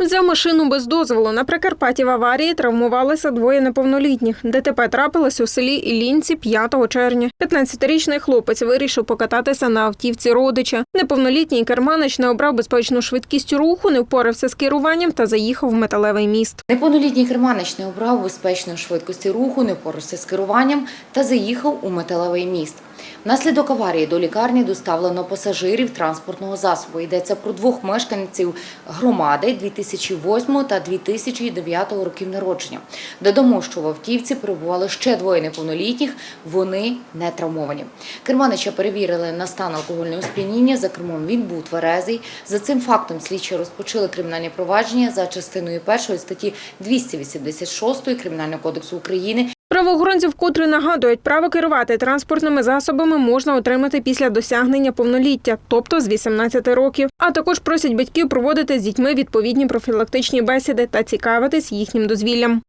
Взяв машину без дозволу. На Прикарпатті в аварії травмувалися двоє неповнолітніх. ДТП трапилось у селі Іллінці 5 червня. 15-річний хлопець вирішив покататися на автівці родича. Неповнолітній керманич не обрав безпечну швидкість руху, не впорався з керуванням та заїхав в металевий міст. Неповнолітній керманич не обрав безпечної швидкості руху, не впорався з керуванням та заїхав у металевий міст. Внаслідок аварії до лікарні доставлено пасажирів транспортного засобу. Йдеться про двох мешканців громади 2008 та 2009 років народження. Додамо, що в автівці перебували ще двоє неповнолітніх, вони не травмовані. Керманича перевірили на стан алкогольного сп'яніння. За кермом він був тверезий. За цим фактом слідчі розпочали кримінальне провадження за частиною першої статті 286 Кримінального кодексу України Правоохоронці вкотре нагадують, право керувати транспортними засобами можна отримати після досягнення повноліття, тобто з 18 років. А також просять батьків проводити з дітьми відповідні профілактичні бесіди та цікавитись їхнім дозвіллям.